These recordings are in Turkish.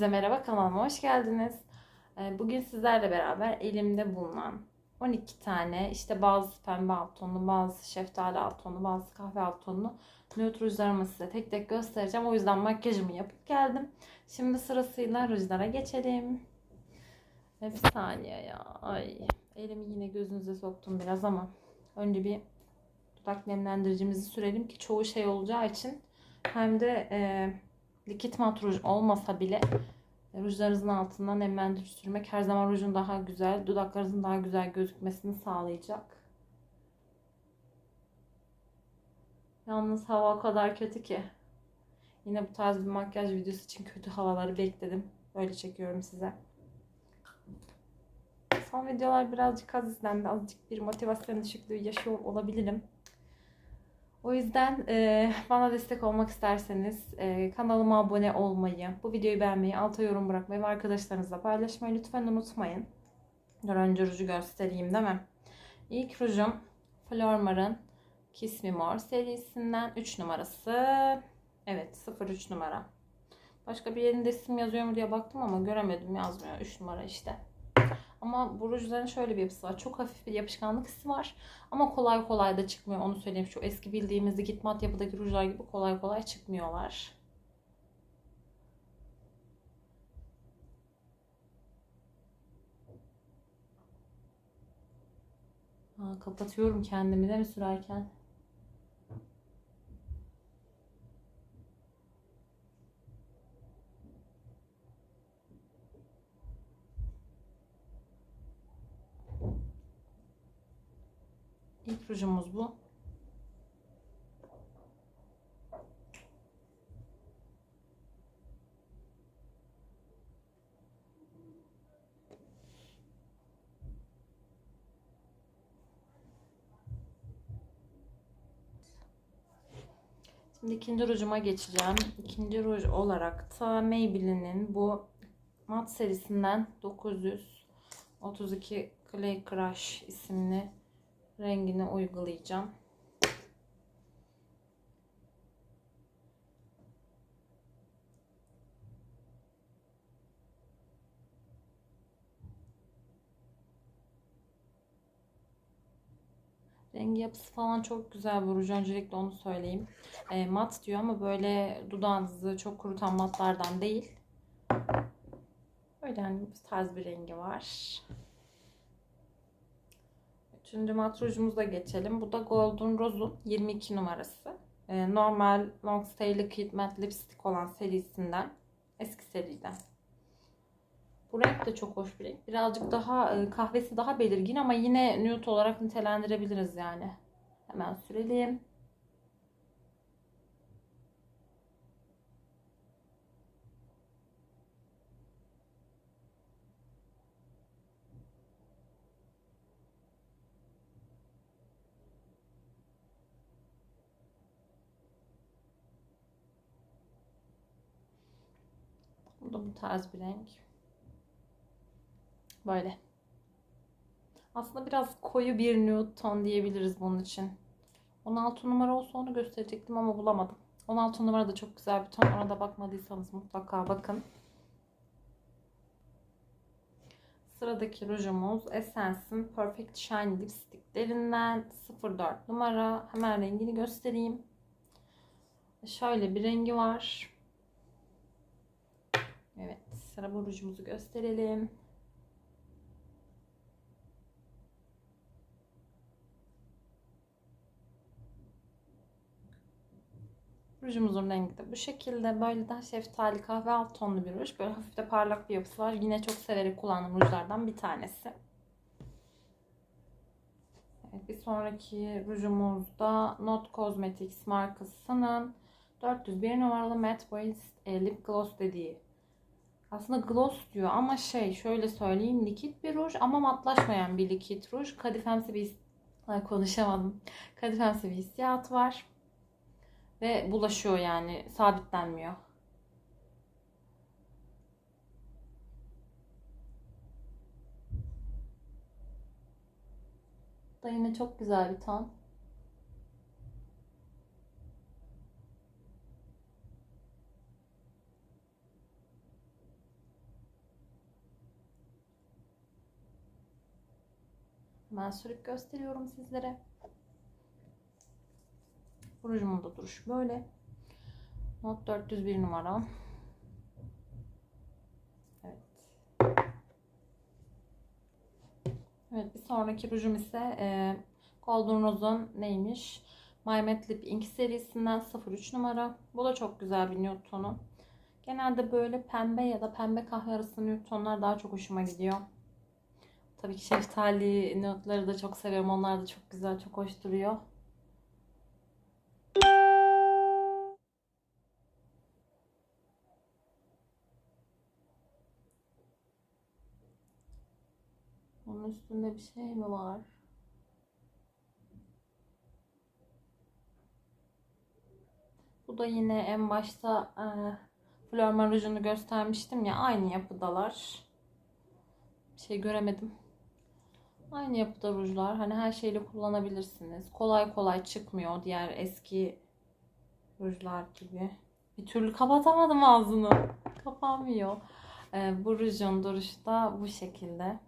Hepinize merhaba kanalıma hoş geldiniz. Ee, Bugün sizlerle beraber elimde bulunan 12 tane işte bazı pembe alt tonlu, bazı şeftali alt tonlu, bazı kahve alt tonlu nötr rujlarımı size tek tek göstereceğim. O yüzden makyajımı yapıp geldim. Şimdi sırasıyla rujlara geçelim. Ve bir saniye ya. Ay. Elimi yine gözünüze soktum biraz ama önce bir dudak nemlendiricimizi sürelim ki çoğu şey olacağı için hem de e, likit mat ruj olmasa bile rujlarınızın altından nemlendirici sürmek her zaman rujun daha güzel, dudaklarınızın daha güzel gözükmesini sağlayacak. Yalnız hava o kadar kötü ki. Yine bu tarz bir makyaj videosu için kötü havaları bekledim. Böyle çekiyorum size. Son videolar birazcık az izlendi. Azıcık bir motivasyon düşüklüğü yaşıyor olabilirim. O yüzden e, bana destek olmak isterseniz e, kanalıma abone olmayı, bu videoyu beğenmeyi, alta yorum bırakmayı ve arkadaşlarınızla paylaşmayı lütfen unutmayın. Dur önce ruju göstereyim değil mi? İlk rujum Flormar'ın Kiss Me More serisinden 3 numarası. Evet 03 numara. Başka bir yerinde isim yazıyor mu diye baktım ama göremedim yazmıyor. 3 numara işte. Ama bu rujların şöyle bir yapısı var. Çok hafif bir yapışkanlık hissi var. Ama kolay kolay da çıkmıyor. Onu söyleyeyim. Şu eski bildiğimiz dikit mat yapıdaki rujlar gibi kolay kolay çıkmıyorlar. Aa, kapatıyorum kendimi de mi sürerken? İlk rujumuz bu. Şimdi ikinci rujuma geçeceğim. İkinci ruj olarak da Maybelline'in bu mat serisinden 932 Clay Crush isimli rengini uygulayacağım. Rengi yapısı falan çok güzel bu ruj. Öncelikle onu söyleyeyim. E, mat diyor ama böyle dudağınızı çok kurutan matlardan değil. Öyle hani bu tarz bir rengi var. Üçüncü mat rujumuza geçelim. Bu da Golden Rose'un 22 numarası. Ee, normal Long Stay Liquid Matte Lipstick olan serisinden. Eski seriden. Bu renk de çok hoş bir renk. Birazcık daha e, kahvesi daha belirgin ama yine nude olarak nitelendirebiliriz yani. Hemen sürelim. Bu tarz bir renk. Böyle. Aslında biraz koyu bir nude ton diyebiliriz bunun için. 16 numara olsa onu gösterecektim ama bulamadım. 16 numara da çok güzel bir ton. Ona da bakmadıysanız mutlaka bakın. Sıradaki rujumuz Essence'in Perfect Shine lipsticklerinden 04 numara. Hemen rengini göstereyim. Şöyle bir rengi var. Sıra bu rujumuzu gösterelim. Rujumuzun rengi de bu şekilde. Böyle daha şeftali kahve alt tonlu bir ruj. Böyle hafif de parlak bir yapısı var. Yine çok severek kullandığım rujlardan bir tanesi. Evet, bir sonraki rujumuz da Not Cosmetics markasının 401 numaralı Matte Base Lip Gloss dediği aslında gloss diyor ama şey şöyle söyleyeyim likit bir ruj ama matlaşmayan bir likit ruj. Kadifemsi bir konuşamadım. Kadifemsi bir hissiyat var. Ve bulaşıyor yani sabitlenmiyor. Da yine çok güzel bir ton. Hemen sürüp gösteriyorum sizlere. Rujumun da duruşu böyle. Not 401 numara. Evet. Evet bir sonraki rujum ise e, Golden Rose'un neymiş? My Matte Lip Ink serisinden 03 numara. Bu da çok güzel bir nude tonu. Genelde böyle pembe ya da pembe kahve arası nude tonlar daha çok hoşuma gidiyor. Tabii ki şeftali nude'ları da çok seviyorum. Onlar da çok güzel, çok hoş duruyor. Onun üstünde bir şey mi var? Bu da yine en başta e, Florman rujunu göstermiştim ya aynı yapıdalar. Bir şey göremedim. Aynı yapıda rujlar. Hani her şeyle kullanabilirsiniz. Kolay kolay çıkmıyor diğer eski rujlar gibi. Bir türlü kapatamadım ağzını. Kapanmıyor. E, bu rujun duruşu da bu şekilde.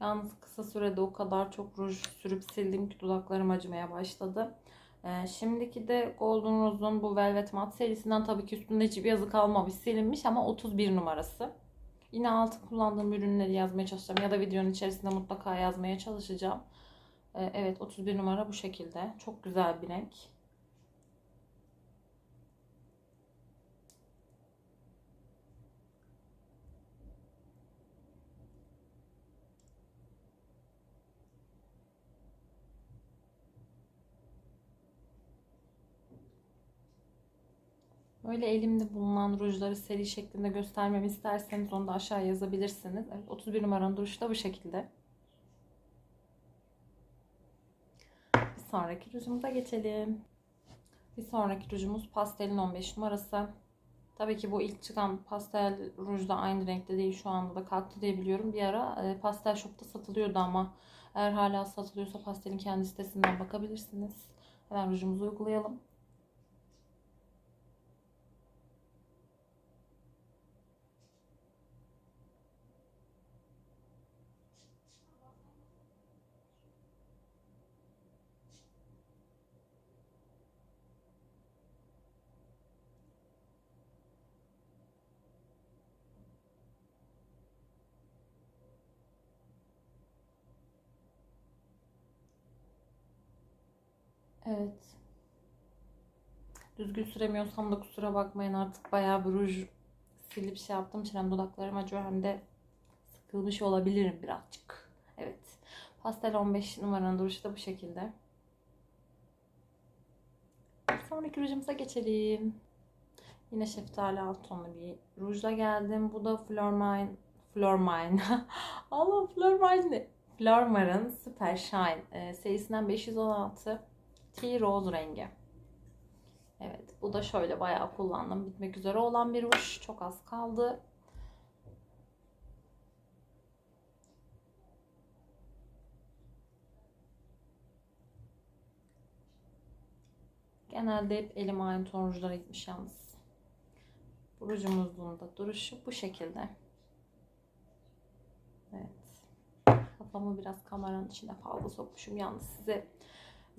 Yalnız kısa sürede o kadar çok ruj sürüp sildim ki dudaklarım acımaya başladı. Ee, şimdiki de Golden Rose'un bu Velvet Matte serisinden tabii ki üstünde hiçbir yazı kalmamış silinmiş ama 31 numarası. Yine altı kullandığım ürünleri yazmaya çalışacağım ya da videonun içerisinde mutlaka yazmaya çalışacağım. Ee, evet 31 numara bu şekilde. Çok güzel bir renk. Böyle elimde bulunan rujları seri şeklinde göstermemi isterseniz onu da aşağı yazabilirsiniz. Evet, 31 numaranın duruşu da bu şekilde. Bir sonraki rujumuza geçelim. Bir sonraki rujumuz pastelin 15 numarası. Tabii ki bu ilk çıkan pastel ruj da aynı renkte değil. Şu anda da kalktı diye biliyorum. Bir ara e, pastel shop'ta satılıyordu ama eğer hala satılıyorsa pastelin kendi sitesinden bakabilirsiniz. Hemen rujumuzu uygulayalım. Evet. Düzgün süremiyorsam da kusura bakmayın artık bayağı bir ruj silip şey yaptım için hem dudaklarım acıyor hem de sıkılmış olabilirim birazcık. Evet. Pastel 15 numaranın duruşu da bu şekilde. Sonraki rujumuza geçelim. Yine şeftali alt tonlu bir rujla geldim. Bu da Flormine Flormine. Allah Flormine ne? Flormar'ın Super Shine e, serisinden 516 Tea Rose rengi. Evet bu da şöyle bayağı kullandım. Bitmek üzere olan bir ruj. Çok az kaldı. Genelde hep elim aynı ton rujlara gitmiş yalnız. Bu rujumuzun da duruşu bu şekilde. Evet. Kafamı biraz kameranın içine fazla sokmuşum yalnız size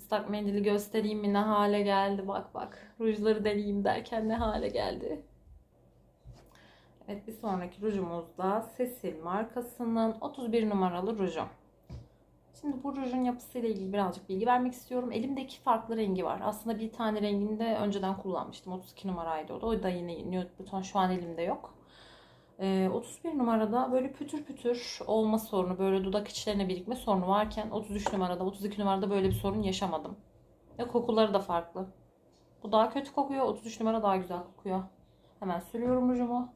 ıslak mendili göstereyim mi ne hale geldi bak bak. Rujları deneyeyim derken ne hale geldi. Evet bir sonraki rujumuz da Cecil markasının 31 numaralı ruju. Şimdi bu rujun yapısıyla ilgili birazcık bilgi vermek istiyorum. Elimde farklı rengi var. Aslında bir tane rengini de önceden kullanmıştım. 32 numaraydı o da. O da yine nude buton şu an elimde yok. Ee, 31 numarada böyle pütür pütür olma sorunu, böyle dudak içlerine birikme sorunu varken 33 numarada, 32 numarada böyle bir sorun yaşamadım. Ve kokuları da farklı. Bu daha kötü kokuyor, 33 numara daha güzel kokuyor. Hemen sürüyorum rujumu.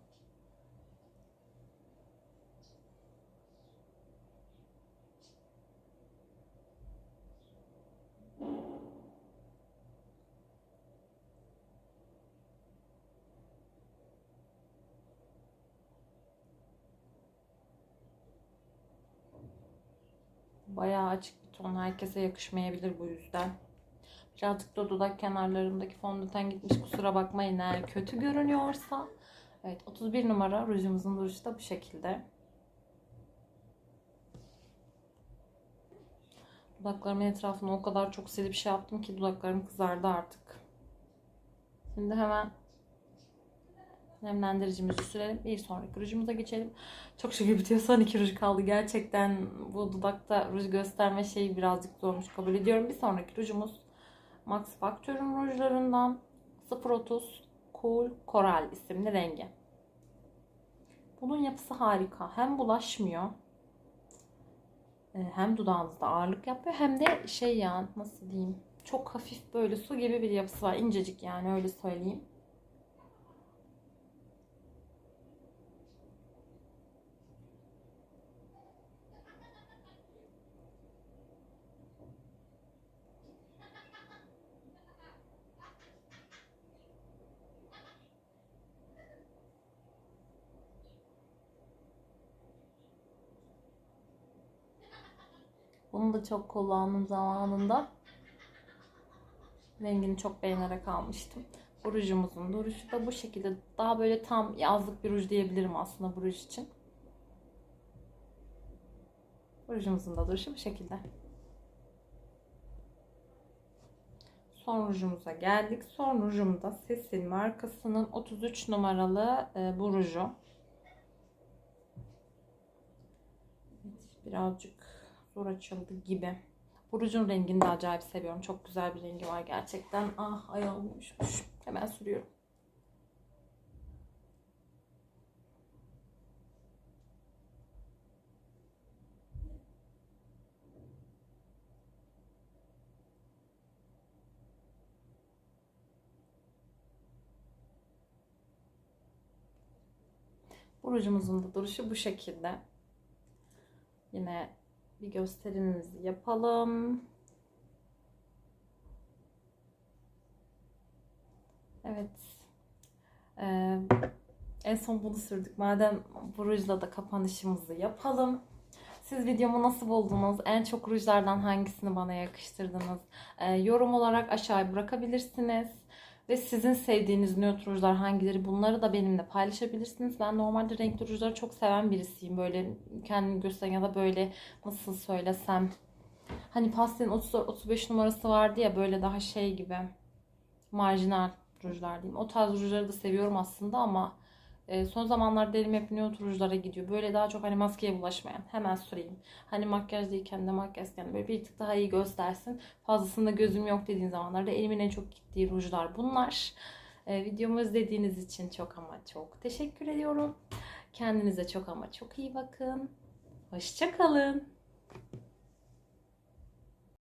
Bayağı açık bir ton. Herkese yakışmayabilir bu yüzden. Birazcık da dudak kenarlarımdaki fondöten gitmiş. Kusura bakmayın eğer kötü görünüyorsa. Evet 31 numara rujumuzun duruşu da bu şekilde. Dudaklarımın etrafını o kadar çok silip şey yaptım ki dudaklarım kızardı artık. Şimdi hemen nemlendiricimizi sürelim. Bir sonraki rujumuza geçelim. Çok şükür bitiyor. Son iki ruj kaldı. Gerçekten bu dudakta ruj gösterme şeyi birazcık zormuş kabul ediyorum. Bir sonraki rujumuz Max Factor'un rujlarından 030 Cool Coral isimli rengi. Bunun yapısı harika. Hem bulaşmıyor e, hem dudağınızda ağırlık yapıyor hem de şey ya nasıl diyeyim çok hafif böyle su gibi bir yapısı var. İncecik yani öyle söyleyeyim. Bunu da çok kullandım zamanında. Rengini çok beğenerek almıştım. Bu rujumuzun duruşu da bu şekilde. Daha böyle tam yazlık bir ruj diyebilirim aslında bu ruj için. Rujumuzun da duruşu bu şekilde. Son rujumuza geldik. Son rujum da Cecil markasının 33 numaralı e, bu ruju. Evet, birazcık zor açıldı gibi. Bu rujun rengini de acayip seviyorum. Çok güzel bir rengi var gerçekten. Ah ayağım uyuşmuş. Hemen sürüyorum. Bu rujumuzun da duruşu bu şekilde. Yine bir gösterimimizi yapalım. Evet. Ee, en son bunu sürdük. Madem bu rujla da kapanışımızı yapalım. Siz videomu nasıl buldunuz? En çok rujlardan hangisini bana yakıştırdınız? Ee, yorum olarak aşağıya bırakabilirsiniz. Ve sizin sevdiğiniz nötr rujlar hangileri bunları da benimle paylaşabilirsiniz. Ben normalde renkli rujları çok seven birisiyim. Böyle kendimi gösteren ya da böyle nasıl söylesem. Hani pastelin 34-35 numarası vardı ya böyle daha şey gibi. Marjinal rujlar diyeyim. O tarz rujları da seviyorum aslında ama e, son zamanlarda elim hep nude rujlara gidiyor. Böyle daha çok hani maskeye bulaşmayan. Hemen süreyim. Hani makyaj değilken de makyajken de böyle bir tık daha iyi göstersin. Fazlasında gözüm yok dediğin zamanlarda elimin en çok gittiği rujlar bunlar. E, videomu izlediğiniz için çok ama çok teşekkür ediyorum. Kendinize çok ama çok iyi bakın. Hoşçakalın.